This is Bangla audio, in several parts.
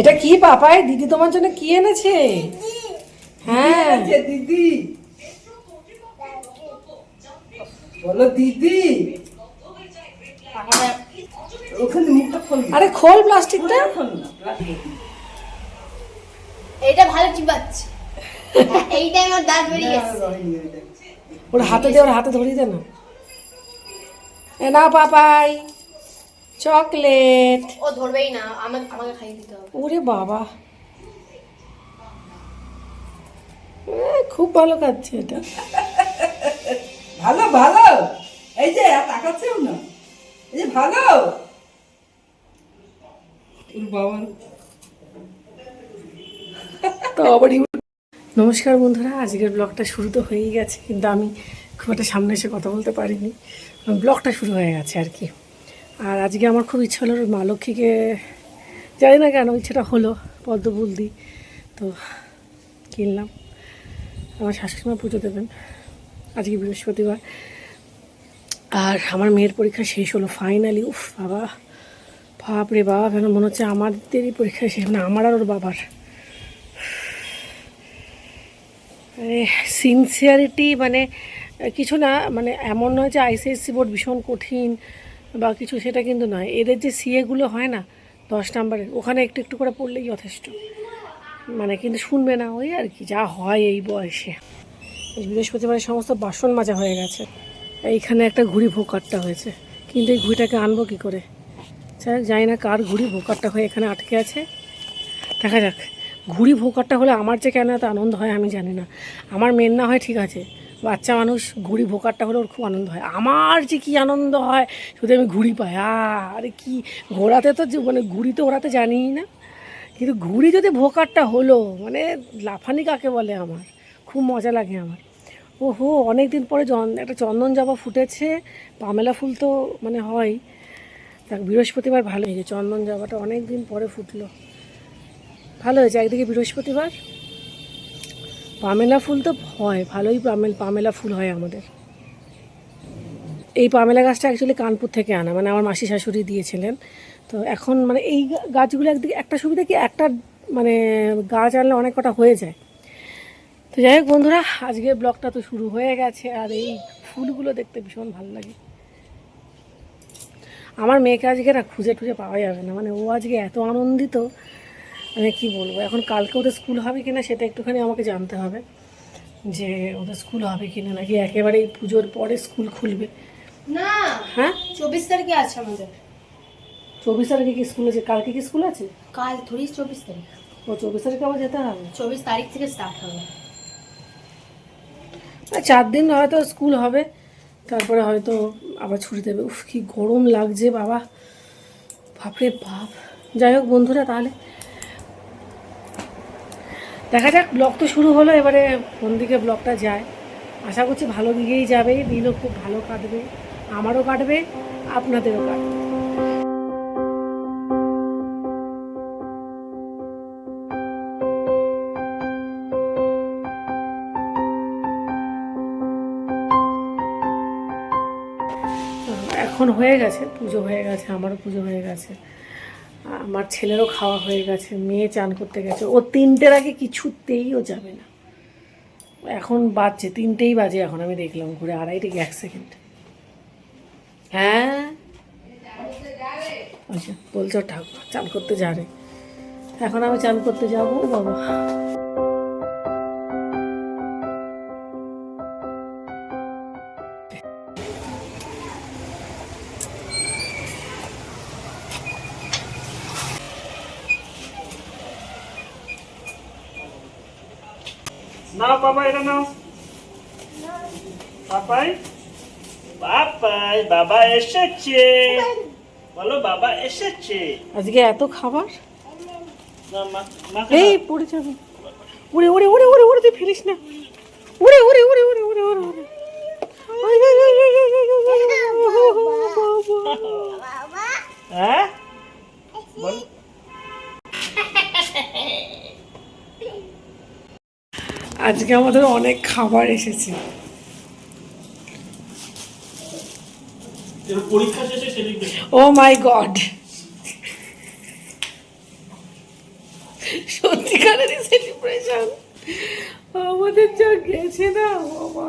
এটা কি পাপাই? দিদি তোমার জন্য কি এনেছে? হ্যাঁ। দিদি? বলো দিদি। ওখানে মুখটা খোল আরে খোল প্লাস্টিকটা। খোল এটা ভালো চিবাচ্ছে। এই টাইম আমার দাঁত বেরিয়ে গেছে। ওর হাতে দিয়ে ওর হাতে ধরিয়ে দে না। এ না পাপাই। চকলেট। ও ধরবেই না আমাকে আমাকে খাইয়ে দিতে হবে। ওরে বাবা। এ, খুব ভালো খাচ্ছে এটা। ভালো ভালো। এই যে তাকাচ্ছেও না। এই যে ভালো। ওর বাবা। তো আবার নমস্কার বন্ধুরা আজকের ব্লগটা শুরু তো হয়েই গেছে কিন্তু আমি খুব একটা সামনে এসে কথা বলতে পারিনি। ব্লগটা শুরু হয়ে গেছে আর কি। আর আজকে আমার খুব ইচ্ছা হলো মা লক্ষ্মীকে, জানি না কেন ইচ্ছেটা হলো পদ্মফুল দিই তো কিনলাম। আমার শাশুড়ি মা পুজো দেবেন। আজকে বৃহস্পতিবার। আর আমার মেয়ের পরীক্ষা শেষ হলো ফাইনালি উফ, বাবা। বাপ রে বাপ, এখন মনে হচ্ছে আমাদেরই পরীক্ষা শেষ মানে আমার আর ওর বাবার। সিনসিয়ারিটি মানে কিছু না মানে এমন নয় যে আইসিএসসি বোর্ড ভীষণ কঠিন। বা কিছু সেটা কিন্তু নয়। এদের যে সিএগুলো হয় না, দশ নাম্বারের ওখানে একটু একটু করে পড়লেই যথেষ্ট। মানে কিন্তু শুনবে না ওই আর কি, যা হয় এই বয়সে। বৃহস্পতিবারের সমস্ত বাসন মাজা হয়ে গেছে। এইখানে একটা ঘুড়ি ভোকারটা হয়েছে। কিন্তু এই ঘুড়িটাকে আনব কী করে? যাই না কার ঘুড়ি ভোকারটা হয়ে এখানে আটকে আছে। দেখা যাক। ঘুড়ি ভোকারটা হলে আমার যে কেন এত আনন্দ হয় আমি জানি না। আমার মেন না হয় ঠিক আছে। বাচ্চা মানুষ, ঘুড়ি ভোকারটা হলে ওর খুব আনন্দ হয়। আমার যে কি আনন্দ হয়, শুধু আমি ঘুড়ি পাই। আরে কি ঘোরাতে তো মানে ঘুড়ি তো ওড়াতে জানিই না। কিন্তু ঘুড়ি যদি ভোকারটা হলো মানে লাফানি কাকে বলে আমার? খুব মজা লাগে আমার। ওহো অনেক দিন পরে জন একটা চন্দন জবা ফুটেছে, পামেলা ফুল তো মানে হয়। দেখ, বৃহস্পতিবার ভালো হয়েছে। চন্দন জবাটা অনেক দিন পরে ফুটলো। ভালো হয়েছে, একদিকে বৃহস্পতিবার পামেলা ফুল তো হয়, ভালোই পামেল পামেলা ফুল হয় আমাদের। এই পামেলা গাছটা অ্যাকচুয়ালি কানপুর থেকে আনা মানে আমার মাসি শাশুড়ি দিয়েছিলেন। তো এখন মানে এই গাছগুলো একদিকে একটা সুবিধা কি, একটা মানে গাছ আনলে অনেক কটা হয়ে যায়। তো যাই হোক বন্ধুরা আজকে ব্লগটা তো শুরু হয়ে গেছে, আর এই ফুলগুলো দেখতে ভীষণ ভালো লাগে। আমার মেয়েকে আজকে না খুঁজে টুজে পাওয়া যাবে না মানে ও আজকে এত আনন্দিত মানে কি বলব এখন কালকে ওদের স্কুল হবে কিনা সেটা একটুখানি আমাকে জানতে হবে যে ওদের স্কুল হবে কিনা নাকি একেবারেই পুজোর পরে স্কুল খুলবে। না হ্যাঁ? চব্বিশ তারিখে আছে আমাদের। চব্বিশ তারিখে কি স্কুল আছে? কালকে কি স্কুল আছে? কাল থরি চব্বিশ তারিখ। ও চব্বিশ তারিখে আবার যেতে হবে? চব্বিশ তারিখ থেকে স্টার্ট হবে। চার দিন হয়তো স্কুল হবে তারপরে হয়তো আবার ছুটি দেবে। উফ কি গরম লাগছে বাবা। বাপরে বাপ। যাই হোক বন্ধুরা তাহলে দেখা যাক, ব্লগ তো শুরু হলো, এবারে কোন দিকে ব্লগটা যায়। আশা করছি ভালো দিকেই যাবে, দিনও খুব ভালো কাটবে, আমারও কাটবে, আপনাদেরও কাটবে। এখন হয়ে গেছে, পুজো হয়ে গেছে, আমারও পুজো হয়ে গেছে। আমার ছেলেরও খাওয়া হয়ে গেছে, মেয়ে চান করতে গেছে। ও তিনটের আগে কিছুতেই ও যাবে না। এখন বাজছে, তিনটেই বাজে এখন, আমি দেখলাম ঘুরে আড়াইটে এক সেকেন্ড। হ্যাঁ? আচ্ছা বলছো ঠাকুর চান করতে যাবে। এখন আমি চান করতে যাব, বাবা। বাবা এটা নাও পাপাই পাপাই বাবা এসেছে বলো বাবা এসেছে আজকে এত খাবার এই পড়ে যাবে উড়ে উড়ে উড়ে উড়ে উড়ে তুই ফিরিস না উড়ে উড়ে উড়ে উড়ে উড়ে উড়ে উড়ে হ্যাঁ বল আজকে আমাদের অনেক খাবার এসেছে। ও মাই গড সত্যিকারেরই সেলিব্রেশন আমাদের যা গেছে না বাবা!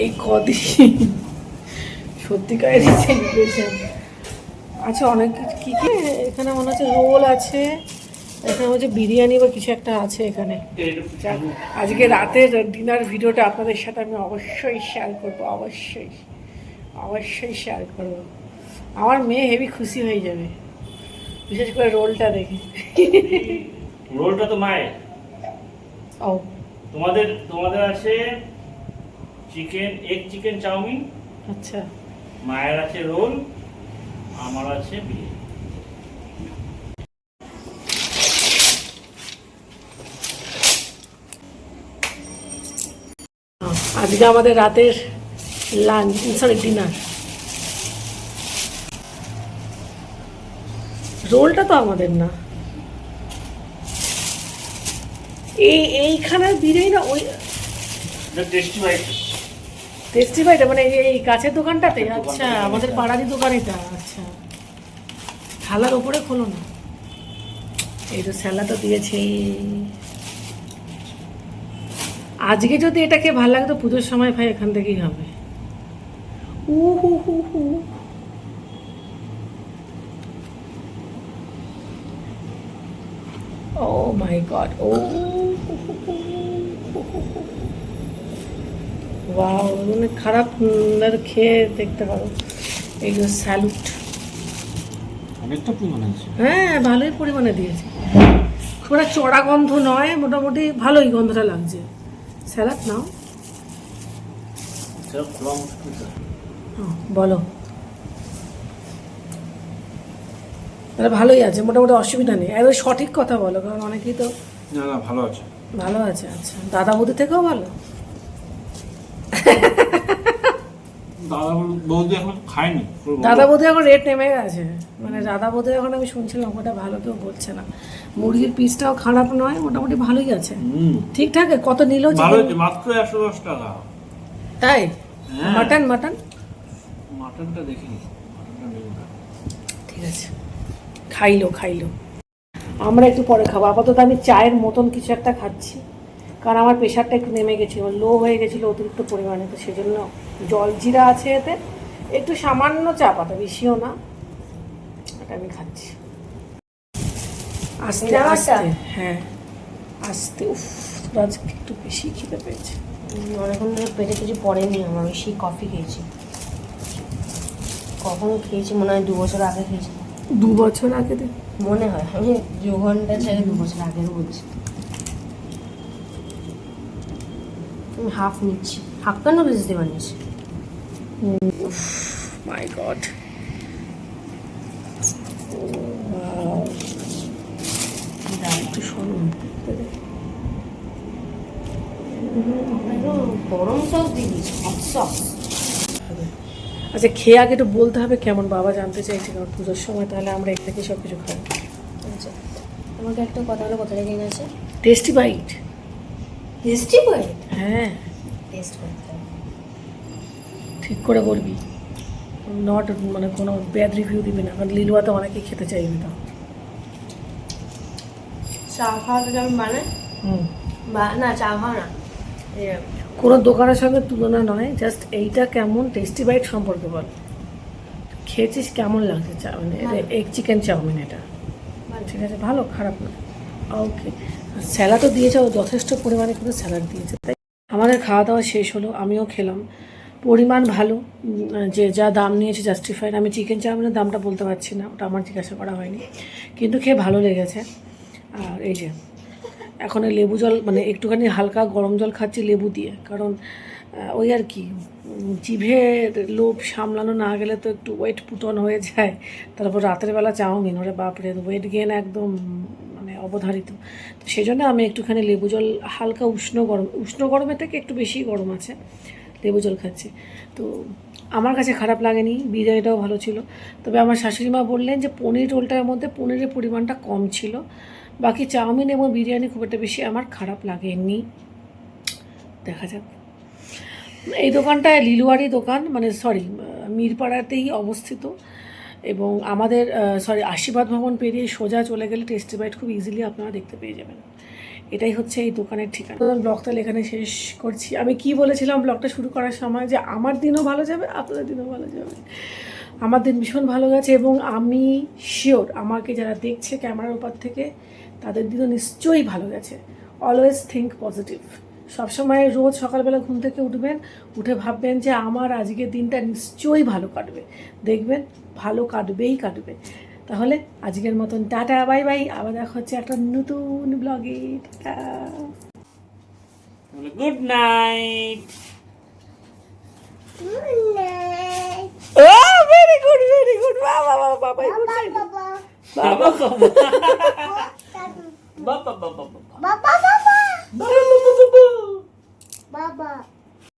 এই কদিন সত্যিকারেরই সেলিব্রেশন আচ্ছা অনেক কী কী? এখানে মনে হচ্ছে রোল আছে। এখানে হচ্ছে বিরিয়ানি বা কিছু একটা আছে এখানে। আজকে রাতের ডিনার ভিডিওটা আপনাদের সাথে আমি অবশ্যই শেয়ার করব অবশ্যই অবশ্যই শেয়ার করব। আমার মেয়ে হেভি খুশি হয়ে যাবে বিশেষ করে রোলটা দেখে। রোলটা তো মায়ের। ও। তোমাদের তোমাদের আছে চিকেন এগ চিকেন চাউমিন আচ্ছা। মায়ের আছে রোল আমার আছে বিরিয়ানি। আজকে আমাদের রাতের লাঞ্চ সরি ডিনার রোলটা তো আমাদের না। এই এইখানের বিরিয়ানি না ওই টেস্টি বাইট টেস্টি বাইটা মানে এই- কাছের দোকানটাতে? আচ্ছা আমাদের পাড়ারই দোকান এটা আচ্ছা। থালার ওপরে খোলো না। এই তো স্যালাডও দিয়েছে। আজকে যদি এটাকে ভালো লাগতো পুজোর সময় ভাই এখান থেকেই হবে। উ হু হু হু ও মাই গড ও ওয়াও মানে খারাপ আর খেয়ে দেখতে পারো। এইগুলো স্যালুট অনেকটা পরিমাণ হ্যাঁ ভালোই পরিমাণে দিয়েছে। খুব একটা চড়া গন্ধ নয় মোটামুটি ভালোই গন্ধটা লাগছে। স্যালাড নাও। হুম, বলো। তাহলে ভালোই আছে মোটামুটি অসুবিধা নেই। একদম সঠিক কথা বলো কারণ অনেকেই তো না না ভালো আছে। ভালো আছে আচ্ছা। দাদা বৌদি থেকেও ভালো? দাদা বৌদি এখন খায়নি। দাদা বৌদি এখন রেট নেমে গেছে মানে দাদা বৌদি এখন আমি শুনছিলাম ওটা ভালো কেউ বলছে না। মুরগির পিসটাও খারাপ নয় মোটামুটি ভালোই আছে। ঠিকঠাক কত নিল মাত্র একশো দশ টাকা। তাই? হ্যাঁ। Mutton mutton? মাটনটা দেখিনি। ঠিক আছে। খাইলো খাইলো। আমরা একটু পরে খাব। আপাতত আমি চায়ের মতন কিছু একটা খাচ্ছি। কারণ আমার প্রেশারটা একটু নেমে গেছিল লো হয়ে গেছিল অতিরিক্ত পরিমাণে তো সেজন্য জল জিরা আছে এতে। একটু সামান্য চা পাতা বেশিও না এটা আমি খাচ্ছি। আস্তে? আস্তে হ্যাঁ। আস্তে উফ আজকে একটু বেশি খেতে পেয়েছে। অনেকক্ষণ ধরে পেটে কিছু পড়েনি আমার সেই কফি খেয়েছি। কখন খেয়েছি মনে হয় দু বছর আগে খেয়েছি। দু বছর আগে মনে হয় আমি দু ঘণ্টা ছেড়ে দু বছর আগের বলছি। আমি হাফ নিচ্ছি। হাফ কেন বেশি দেবার নিচ্ছি মাই গড একটু শুনুন গরম সস দিয়েছি হট সস আচ্ছা খেয়ে আগে একটু বলতে হবে কেমন বাবা জানতে চাইছে কারণ পুজোর সময় তাহলে আমরা এক থেকে সব কিছু খাই আচ্ছা আমাকে একটা কথা হলো কোথায় রেখে গেছে টেস্টি বাইট টেস্টি করে হ্যাঁ। টেস্ট করতে ঠিক করে বলবি নট মানে কোনো ব্যাড রিভিউ দিবি না কারণ লিলুয়া তো অনেকেই খেতে চাইবে তো। চা খাওয়াটা যেমন বানায় হুম। বা না চা খাওয়া না। কোনো দোকানের সঙ্গে তুলনা নয় জাস্ট এইটা কেমন টেস্টি বাইট সম্পর্কে বল। খেয়েছিস কেমন লাগছে চাউমিন এগ চিকেন চাউমিন এটা। ঠিক আছে ভালো খারাপ না। ওকে স্যালাডও দিয়েছে, ও যথেষ্ট পরিমাণে কিন্তু স্যালাড দিয়েছে, তাই আমাদের খাওয়া দাওয়া শেষ হলো, আমিও খেলাম। পরিমাণ ভালো যে যা দাম নিয়েছে জাস্টিফাইড আমি চিকেন চাউমিনের দামটা বলতে পারছি না, ওটা আমার জিজ্ঞাসা করা হয়নি, কিন্তু খেয়ে ভালো লেগেছে। আর এই যে, এখন লেবু জল মানে একটুখানি হালকা গরম জল খাচ্ছি লেবু দিয়ে, কারণ ওই আর কি জিভের লোভ সামলানো না গেলে তো একটু ওয়েট পুটন হয়ে যায়, তারপর রাতের বেলা চাউমিন, ওরে বাপরে ওয়েট গেন একদম অবধারিত। তো সেই জন্য আমি একটুখানি লেবু জল হালকা উষ্ণ গরম, উষ্ণ গরমের থেকে একটু বেশি গরম আছে, লেবু জল খাচ্ছি। তো আমার কাছে খারাপ লাগেনি, বিরিয়ানিটাও ভালো ছিল। তবে আমার শাশুড়ি মা বললেন যে পনির রোলটার মধ্যে পনিরের পরিমাণটা কম ছিল। বাকি চাউমিন এবং বিরিয়ানি খুব একটা বেশি আমার খারাপ লাগেনি। দেখা যাক। এই দোকানটা লিলুয়ারি দোকান মানে সরি মিরপাড়াতেই অবস্থিত। এবং আমাদের সরি আশীর্বাদ ভবন পেরিয়ে সোজা চলে গেলে টেস্টি বাইট খুব ইজিলি আপনারা দেখতে পেয়ে যাবেন। এটাই হচ্ছে এই দোকানের ঠিকানা। ব্লগটা তাহলে এখানে শেষ করছি। আমি কি বলেছিলাম ব্লগটা শুরু করার সময়? যে আমার দিনও ভালো যাবে, আপনাদের দিনও ভালো যাবে। আমার দিন ভীষণ ভালো গেছে এবং আমি শিওর আমাকে যারা দেখছে ক্যামেরার উপর থেকে, তাদের দিনও নিশ্চয়ই ভালো গেছে। অলওয়েজ থিঙ্ক পজিটিভ সবসময় রোজ সকালবেলা ঘুম থেকে উঠবেন, উঠে ভাববেন যে আমার আজকের দিনটা নিশ্চয়ই ভালো কাটবে। দেখবেন ভালো কাটবেই কাটবে। তাহলে আজকের মতন টাটা বাই বাই। আবার দেখা হচ্ছে একটা নতুন ব্লগে good night very good very good বাবা বাবা। বাবা বাবা। বাবা বাবা। বাবা বাবা বাবা। বাবা।